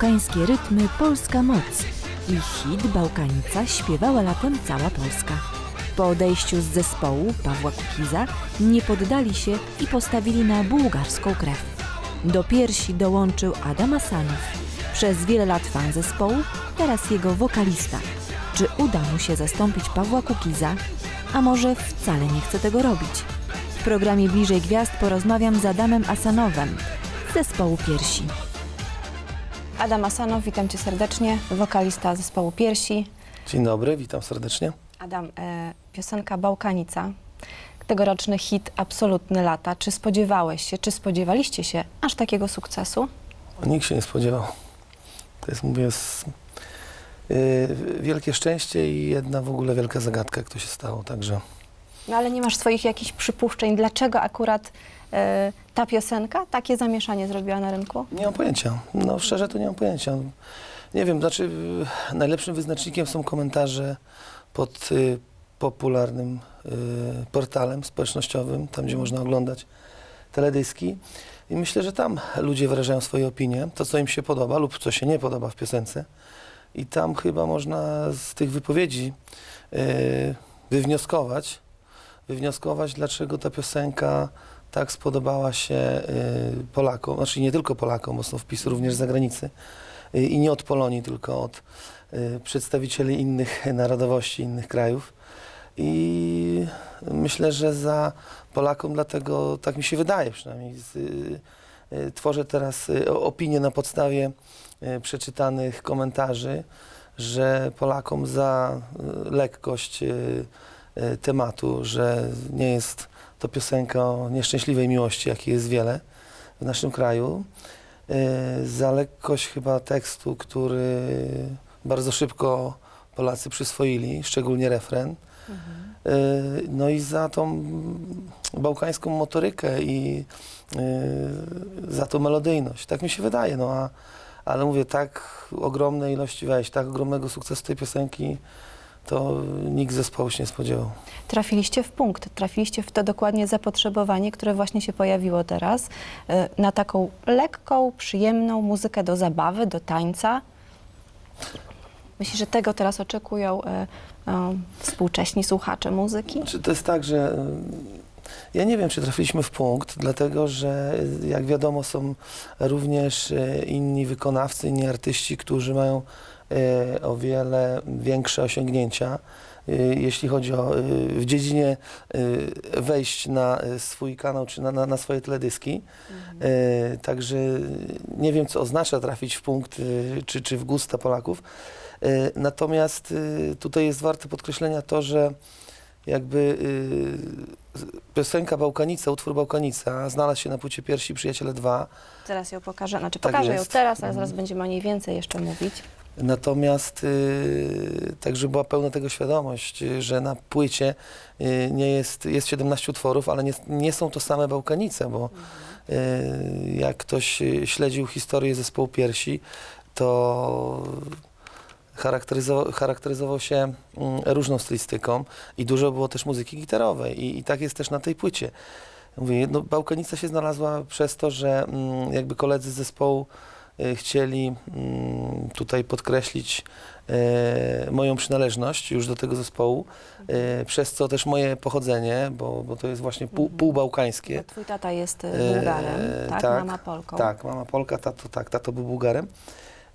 Bałkańskie rytmy, polska moc. I hit Bałkanica śpiewała latem cała Polska. Po odejściu z zespołu Pawła Kukiza nie poddali się i postawili na bułgarską krew. Do piersi dołączył Adam Asanow. Przez wiele lat fan zespołu, teraz jego wokalista. Czy uda mu się zastąpić Pawła Kukiza? A może wcale nie chce tego robić? W programie Bliżej Gwiazd porozmawiam z Adamem Asanowem z zespołu Piersi. Adam Asanow, witam cię serdecznie, wokalista zespołu Piersi. Dzień dobry, witam serdecznie. Adam, e, piosenka Bałkanica, tegoroczny hit absolutny lata. Czy spodziewałeś się, czy spodziewaliście się aż takiego sukcesu? Nikt się nie spodziewał. To jest, mówię, s- yy, wielkie szczęście i jedna w ogóle wielka zagadka, jak to się stało. Także No ale nie masz swoich jakichś przypuszczeń, dlaczego akurat ta piosenka takie zamieszanie zrobiła na rynku? nie mam pojęcia. No szczerze to nie mam pojęcia. Nie wiem, znaczy yy, najlepszym wyznacznikiem są komentarze pod yy, popularnym yy, portalem społecznościowym, tam gdzie można oglądać teledyski. I myślę, że tam ludzie wyrażają swoje opinie, to co im się podoba lub co się nie podoba w piosence. I tam chyba można z tych wypowiedzi yy, wywnioskować, wywnioskować, dlaczego ta piosenka tak spodobała się yy, Polakom, znaczy nie tylko Polakom, bo są wpisy również z zagranicy yy, i nie od Polonii, tylko od yy, przedstawicieli innych narodowości, innych krajów. I myślę, że za Polakom, dlatego tak mi się wydaje przynajmniej. Y, y, tworzę teraz y, opinię na podstawie y, przeczytanych komentarzy, że Polakom za y, lekkość y, y, tematu, że nie jest to piosenka o nieszczęśliwej miłości, jakiej jest wiele w naszym kraju, y, za lekkość chyba tekstu, który bardzo szybko Polacy przyswoili, szczególnie refren. Y, No i za tą bałkańską motorykę i y, za tą melodyjność. Tak mi się wydaje, no a, ale mówię, tak ogromnej ilości wejść, tak ogromnego sukcesu tej piosenki, to nikt zespołu się nie spodziewał. Trafiliście w punkt, trafiliście w to dokładnie zapotrzebowanie, które właśnie się pojawiło teraz, e, na taką lekką, przyjemną muzykę do zabawy, do tańca. Myślę, że tego teraz oczekują e, e, współcześni słuchacze muzyki. Czy to jest tak, że ja nie wiem, czy trafiliśmy w punkt, dlatego że jak wiadomo są również inni wykonawcy, inni artyści, którzy mają o wiele większe osiągnięcia. y, Jeśli chodzi o y, w dziedzinie wejść na swój kanał czy na, na, na swoje teledyski. Y, Także nie wiem, co oznacza trafić w punkt czy, czy w gusta Polaków. Natomiast tutaj jest warte podkreślenia to, że jakby y, piosenka Bałkanica, utwór Bałkanica znalazł się na płycie Piersi Przyjaciele 2. Zaraz ją pokażę, znaczy Tak pokażę ją jest. teraz, ale Mhm. zaraz będziemy o niej więcej jeszcze mówić. Natomiast y, także była pełna tego świadomość, że na płycie y, nie jest, jest 17 utworów, ale nie, nie są to same Bałkanice, bo y, jak ktoś śledził historię zespołu Piersi, to charakteryzował, charakteryzował się mm, różną stylistyką i dużo było też muzyki gitarowej i, i tak jest też na tej płycie. Mówię, no, Bałkanica się znalazła przez to, że mm, jakby koledzy z zespołu chcieli mm, tutaj podkreślić e, moją przynależność już do tego zespołu, e, przez co też moje pochodzenie, bo, bo to jest właśnie pół, Mhm. półbałkańskie. Bo twój tata jest e, E, Bułgarem, tak? tak, Mama Polką. Tak, mama Polka, tato, tak, tato był Bułgarem.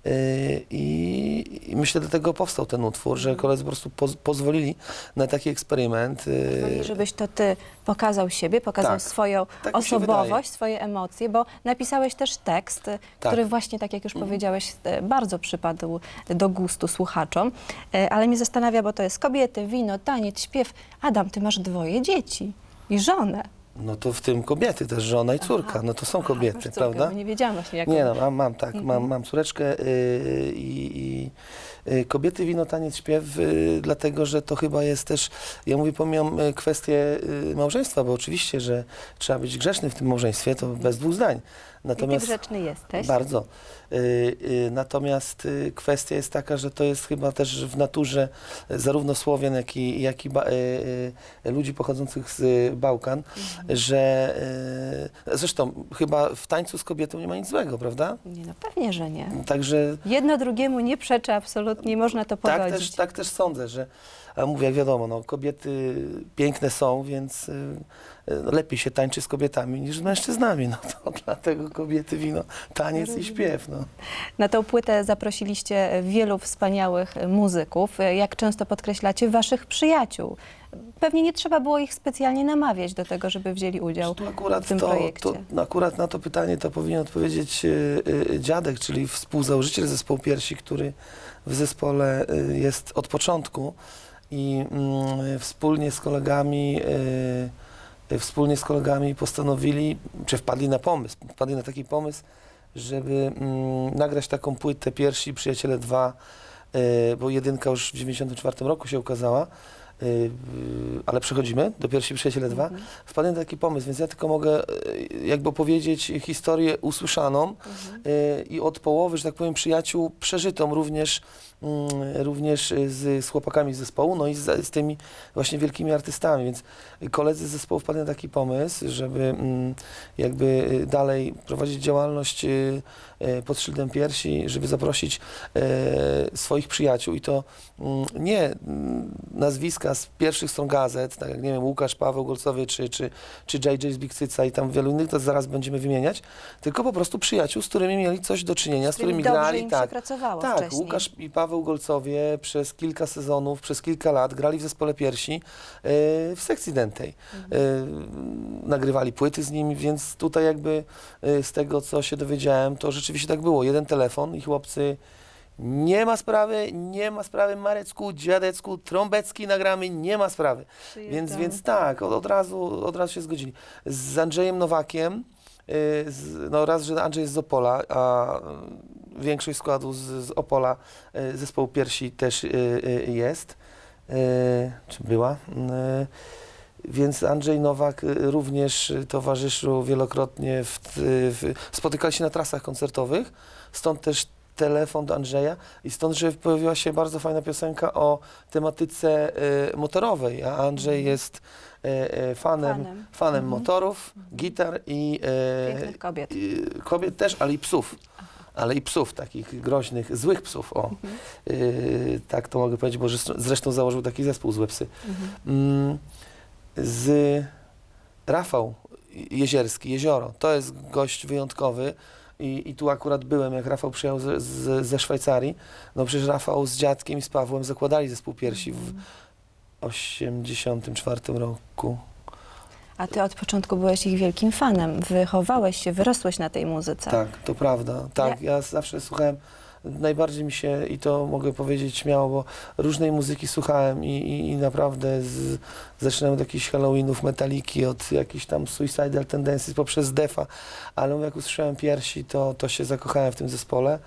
Yy, I, I myślę, dlatego powstał ten utwór, że koledzy po prostu poz, pozwolili na taki eksperyment. yy, Pozwoli, żebyś to ty pokazał siebie, pokazał Tak. swoją Tak osobowość, swoje emocje, bo napisałeś też tekst, e, Tak. który właśnie, tak jak już Mhm. powiedziałeś, bardzo przypadł do gustu słuchaczom. Ale mnie zastanawia, bo to jest kobiety, wino, taniec, śpiew. Adam, ty masz dwoje dzieci i żonę. No to w tym kobiety też, żona i córka, Aha. no to są Aha, kobiety, córkę, prawda? Nie wiedziałam właśnie, jak Nie no, mam, mam tak, Mhm. mam, mam córeczkę yy, i, i Kobiety, wino, taniec, śpiew, y, dlatego że to chyba jest też, ja mówię, pomijam y, kwestię y, małżeństwa, bo oczywiście, że trzeba być grzeczny w tym małżeństwie, to bez dwóch zdań. I ty Natomiast grzeczny jesteś. bardzo. Y, y, Natomiast y, kwestia jest taka, że to jest chyba też w naturze y, zarówno Słowian, jak i, jak i ba, y, y, ludzi pochodzących z y, Bałkan, że y, zresztą chyba w tańcu z kobietą nie ma nic złego, prawda? Nie, no pewnie, że nie. Także Jedno drugiemu nie przeczy absolutnie, można to tak pogodzić. też, tak też sądzę, że a mówię, jak wiadomo, no, kobiety piękne są, więc y, lepiej się tańczy z kobietami niż z mężczyznami. No to dlatego kobiety, wino, taniec i śpiew. No. Na tą płytę zaprosiliście wielu wspaniałych muzyków. Jak często podkreślacie waszych przyjaciół? Pewnie nie trzeba było ich specjalnie namawiać do tego, żeby wzięli udział. W tym to, projekcie. to, no akurat na to pytanie to powinien odpowiedzieć y, y, dziadek, czyli współzałożyciel zespołu Piersi, który w zespole y, jest od początku i mm, wspólnie z kolegami wspólnie z kolegami postanowili, czy wpadli na pomysł, wpadli na taki pomysł, żeby mm, nagrać taką płytę Piersi Przyjaciele 2, y, bo jedynka już w 94 roku się ukazała, ale przechodzimy do Piersi Przyjaciele 2 Mhm. wpadłem na taki pomysł, więc ja tylko mogę e, jakby opowiedzieć historię usłyszaną Mhm. e, i od połowy, że tak powiem, przyjaciół przeżytą również, mm, również z, z chłopakami z zespołu, no i z, z tymi właśnie wielkimi artystami, więc koledzy z zespołu wpadli na taki pomysł, żeby mm, jakby e, dalej prowadzić działalność e, pod szyldem piersi, żeby zaprosić e, swoich przyjaciół i to mm, nie mm, nazwiska z pierwszych stron gazet, tak jak nie wiem, Łukasz, Paweł Golcowy czy, czy, czy JJ z Big Cyca i tam wielu innych, to zaraz będziemy wymieniać, tylko po prostu przyjaciół, z którymi mieli coś do czynienia, z, którymi dobrze grali. im tak, tak, wcześniej. Łukasz i Paweł Golcowie przez kilka sezonów, przez kilka lat grali w zespole piersi e, w sekcji dętej. Mhm. E, nagrywali płyty z nimi, więc tutaj jakby e, z tego, co się dowiedziałem, to rzeczywiście tak było. Jeden telefon i chłopcy nie ma sprawy, nie ma sprawy, Marecku, Dziadecku, Trąbecki nagramy, nie ma sprawy. Więc, więc tak, od, od, razu, od razu się zgodzili. Z Andrzejem Nowakiem, y, z, no raz, że Andrzej jest z Opola, a większość składu z, z Opola y, zespołu piersi też y, jest, czy była. Y, więc Andrzej Nowak y, również y, towarzyszył wielokrotnie, w, w, spotykali się na trasach koncertowych, stąd też telefon do Andrzeja i stąd, że pojawiła się bardzo fajna piosenka o tematyce y, motorowej, a Andrzej jest y, y, fanem, Fanem. fanem Mhm. motorów, gitar i y, Pięknych kobiet. kobiet też, ale i psów. Ale i psów, takich groźnych, złych psów, o. Mhm. Y, tak to mogę powiedzieć, bo zresztą- zresztą założył taki zespół Złe Psy. Mhm. Z Rafał Jezierski, Jezioro. To jest gość wyjątkowy i, i tu akurat byłem, jak Rafał przyjechał z, z, ze Szwajcarii. No przecież Rafał z dziadkiem i z Pawłem zakładali zespół piersi w 84 roku. A ty od początku byłeś ich wielkim fanem. Wychowałeś się, wyrosłeś na tej muzyce. Tak, to prawda. Tak, ja zawsze słuchałem, najbardziej mi się, i to mogę powiedzieć śmiało, bo różnej muzyki słuchałem i, i, i naprawdę z, zaczynałem od jakichś Halloweenów, Metaliki, od jakichś tam Suicidal Tendencies poprzez Defa, ale jak usłyszałem piersi, to, to się zakochałem w tym zespole.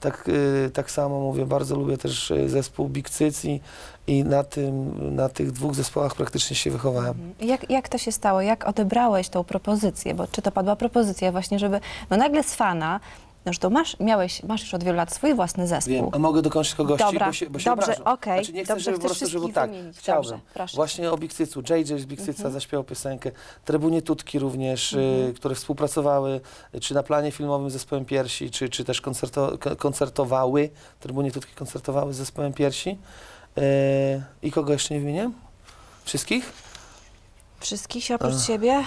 Tak, y, tak samo mówię, bardzo lubię też y, zespół Big Cyc i, i na, tym, na tych dwóch zespołach praktycznie się wychowałem. Mhm. Jak, jak to się stało? Jak odebrałeś tą propozycję? Bo czy to padła propozycja właśnie, żeby no nagle z fana, no że to masz, miałeś, masz już od wielu lat swój własny zespół. Wiem, a mogę dokończyć Dobra, bo się, bo się dobrze, okej, Znaczy nie chcę, dobrze, żeby po chcesz prostu, żeby tak, wymienić. chciałbym. Dobrze, proszę. Właśnie o Bikcycu, JJ z Bikcyca Mhm. zaśpiewał piosenkę, Trybunie Tutki również, y, Mhm. które współpracowały, y, czy na planie filmowym z zespołem Piersi, czy, czy też koncerto, ko- koncertowały, Trybunie Tutki koncertowały z zespołem Piersi. Y, I kogo jeszcze nie wymienię? Wszystkich? Wszystkich oprócz Ach. siebie?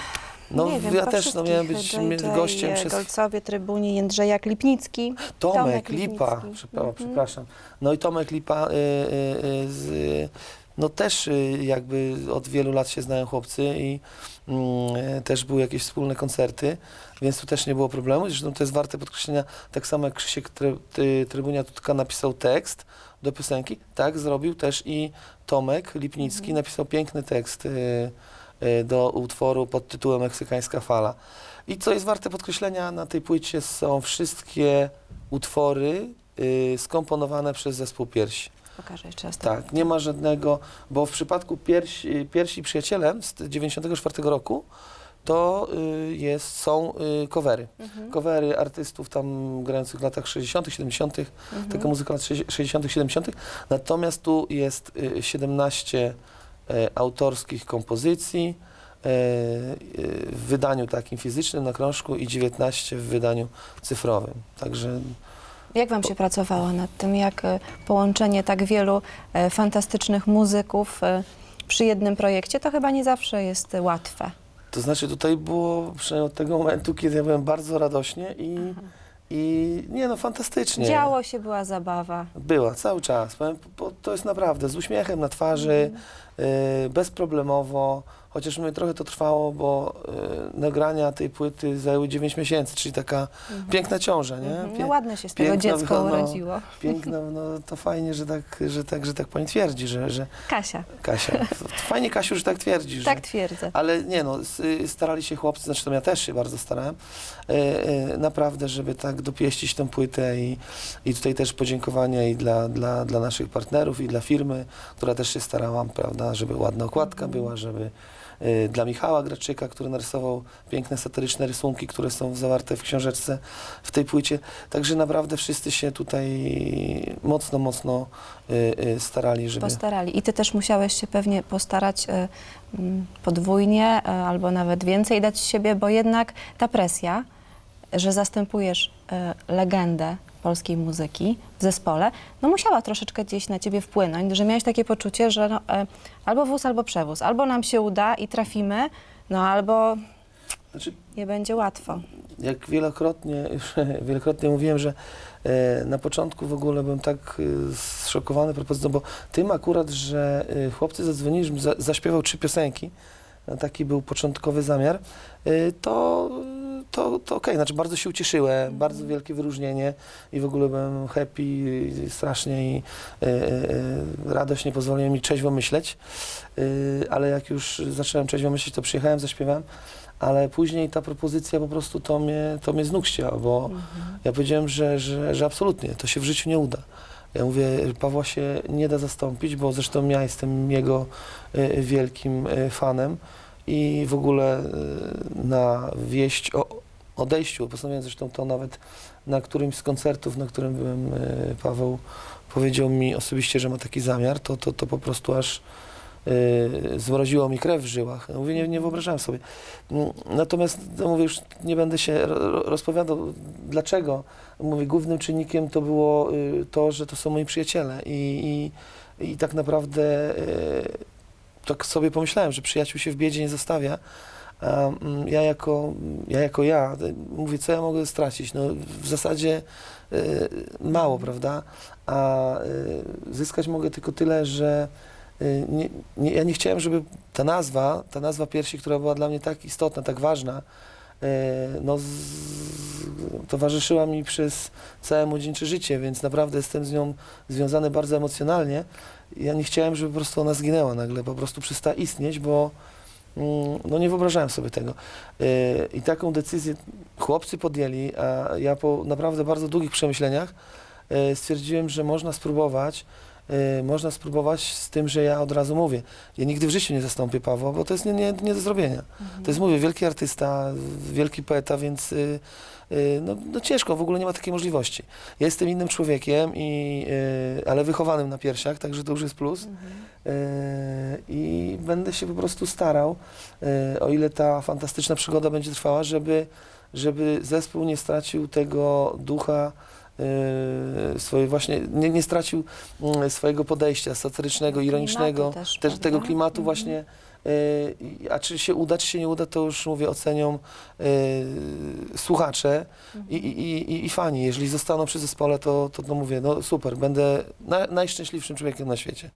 No nie wiem, ja też no, miałem być gościem przez Golcowie, Trybunie, Jędrzejak, Lipnicki. Tomek, Tomek Lipa, Lipnicki. przepraszam, Mhm. przepraszam. No i Tomek Lipa y, y, y, z, y, no też y, jakby od wielu lat się znają chłopcy i mm, y, też były jakieś wspólne koncerty, więc tu też nie było problemu. Zresztą to jest warte podkreślenia, tak samo jak Krzysiek Try, ty, Trybunia Tutka napisał tekst do piosenki, tak zrobił też i Tomek Lipnicki Mhm. napisał piękny tekst y, y, do utworu pod tytułem Meksykańska fala. I co jest warte podkreślenia, na tej płycie są wszystkie utwory y, skomponowane przez zespół Piersi. Pokażę jeszcze raz. Tak, nie ma żadnego, bo w przypadku piersi, piersi przyjaciele z 94 roku to y, jest, są y, covery. Mhm. Covery artystów tam grających w latach 60., 70., Mhm. taka muzyka lat 60., 70. Natomiast tu jest y, 17 e, autorskich kompozycji e, y, w wydaniu takim fizycznym na krążku i 19 w wydaniu cyfrowym. Także Jak wam się pracowało nad tym, jak e, połączenie tak wielu e, fantastycznych muzyków e, przy jednym projekcie, to chyba nie zawsze jest e, łatwe. To znaczy tutaj było przynajmniej od tego momentu, kiedy ja byłem bardzo radośnie i, i nie no, fantastycznie. Działo się, była zabawa. Była, cały czas. Powiem, bo to jest naprawdę z uśmiechem na twarzy, y, bezproblemowo, chociaż mówię, trochę to trwało, bo y, nagrania tej płyty zajęły 9 miesięcy, czyli taka piękna ciąża, nie? Mhm. Pie- No ładne się z tego piękna dziecko no. urodziło. Piękna, no to fajnie, że tak, że tak, że tak pani twierdzi, że, że Kasia, Kasia, fajnie Kasiu, że tak twierdzisz. tak że, twierdzę. ale nie no, s- starali się chłopcy, znaczy to ja też się bardzo starałem, e, e, naprawdę, żeby tak dopieścić tę płytę i, i tutaj też podziękowania i dla, dla, dla naszych partnerów i dla firmy, która też się starała, prawda, żeby ładna okładka była, żeby dla Michała Graczyka, który narysował piękne satyryczne rysunki, które są zawarte w książeczce w tej płycie. Także naprawdę wszyscy się tutaj mocno, mocno e, e, starali, żeby... Postarali. I ty też musiałeś się pewnie postarać e, m, podwójnie albo nawet więcej dać siebie, bo jednak ta presja, że zastępujesz legendę polskiej muzyki w zespole, no musiała troszeczkę gdzieś na ciebie wpłynąć, że miałeś takie poczucie, że no, albo wóz, albo przewóz. Albo nam się uda i trafimy, no albo Znaczy, nie będzie łatwo. jak wielokrotnie, wielokrotnie mówiłem, że e, na początku w ogóle byłem tak e, zszokowany propozycją, bo tym akurat, że e, chłopcy zadzwonili, żebym za, zaśpiewał trzy piosenki, taki był początkowy zamiar, to, to, to okej, znaczy bardzo się ucieszyłem, bardzo wielkie wyróżnienie i w ogóle byłem happy i strasznie i e, e, radość nie pozwoliła mi trzeźwo myśleć, e, ale jak już zacząłem trzeźwo myśleć, to przyjechałem, zaśpiewałem, ale później ta propozycja po prostu to mnie, to mnie z nóg ścięła, bo ja powiedziałem, że, że, że absolutnie, to się w życiu nie uda. Ja mówię, Pawła się nie da zastąpić, bo zresztą ja jestem jego e, wielkim e, fanem i w ogóle e, na wieść o odejściu, postanowiłem zresztą to nawet na którymś z koncertów, na którym byłem, e, Paweł powiedział mi osobiście, że ma taki zamiar, to, to, to po prostu aż e, zmroziło mi krew w żyłach. Mówię, nie, nie wyobrażałem sobie. Mm, Natomiast, no mówię, już nie będę się ro- ro- rozpowiadał, dlaczego. Mówię, głównym czynnikiem to było y, to, że to są moi przyjaciele i, i, i tak naprawdę y, tak sobie pomyślałem, że przyjaciół się w biedzie nie zostawia. Mm, ja jako ja, jako ja mówię, co ja mogę stracić? No, w zasadzie y, mało, prawda? A y, zyskać mogę tylko tyle, że y, nie, nie, ja nie chciałem, żeby ta nazwa, ta nazwa piersi, która była dla mnie tak istotna, tak ważna, no, z, towarzyszyła mi przez całe młodzieńcze życie, więc naprawdę jestem z nią związany bardzo emocjonalnie. Ja nie chciałem, żeby po prostu ona zginęła nagle, po prostu przestała istnieć, bo no nie wyobrażałem sobie tego. Y, I taką decyzję chłopcy podjęli, a ja po naprawdę bardzo długich przemyśleniach y, stwierdziłem, że można spróbować, y, można spróbować z tym, że ja od razu mówię. Ja nigdy w życiu nie zastąpię Pawła, bo to jest nie, nie, nie do zrobienia. To jest, mówię, wielki artysta, wielki poeta, więc y, y, no, no ciężko, w ogóle nie ma takiej możliwości. Ja jestem innym człowiekiem, i, y, ale wychowanym na piersiach, także to już jest plus. Y, I będę się po prostu starał, y, o ile ta fantastyczna przygoda będzie trwała, żeby, żeby zespół nie stracił tego ducha, swoje właśnie, nie, nie stracił mm, swojego podejścia satyrycznego, ironicznego, też, prawda? tego klimatu Mhm. właśnie. i- A czy się uda, czy się nie uda, to już mówię, ocenią y, słuchacze i, i, i, i fani. Jeżeli zostaną przy zespole, to, to, to mówię, no super, będę na, najszczęśliwszym człowiekiem na świecie.